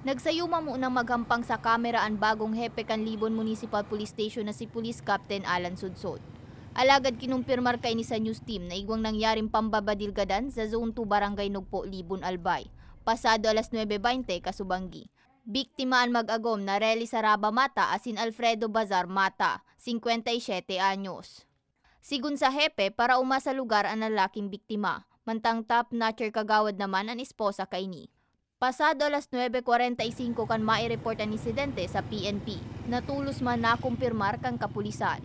Nagsayuma mo nang maghampang sa kamera ang bagong hepe kan Libon Municipal Police Station na si Police Captain Alan Sudsod. Alagad kinumpirmar kay ni sa news team na igwang nangyaring pambabadilgadan sa Zone 2 Barangay Nugpo, Libon, Albay. Pasado alas 9.20 kasubanggi. Biktima ang mag-agom na Relly Saraba Mata asin Alfredo Bazar Mata, 57 anyos. Sigun sa hepe para uma sa lugar ang lalaking biktima. Mantang top notcher kagawad naman ang esposa kay ni. Pasado alas 9.45 kan mai-report ang insidente sa PNP. Natulos man na kumpirmar kang kapulisan.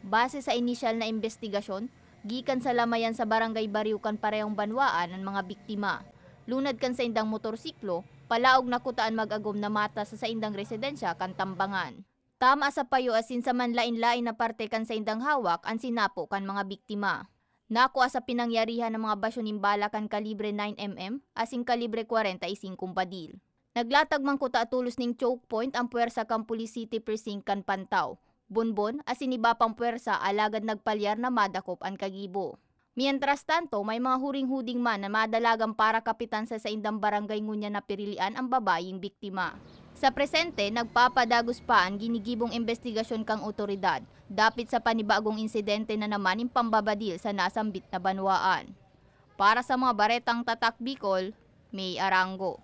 Base sa inisyal na investigasyon, gikan sa lamayan sa barangay Bariukan parehong banwaan ang mga biktima. Lunad kan sa indang motorsiklo, palaog na kutaan mag-agom na mata sa sa indang residensya kan tambangan. Tama sa payo asin sa manlain-lain na parte kan sa indang hawak ang sinapo kan mga biktima. Nakuha sa pinangyarihan ng mga basyo nimbala kan kalibre 9mm asing kalibre 45 badil. Naglatag man kuta tulos ning choke point ang puwersa kan Police City Precinct kan Pantaw. Bonbon asin iba pang puwersa alagad nagpalyar na madakop ang kagibo. Mientras tanto, may mga huring-huding man na madalagang para kapitan sa saindang barangay ngunya na pirilian ang babaying biktima. Sa presente, nagpapadagos pa ang ginigibong investigasyon kang otoridad, dapit sa panibagong insidente na naman yung pambabadil sa nasambit na banwaan. Para sa mga baretang tatak Bicol, May Arango.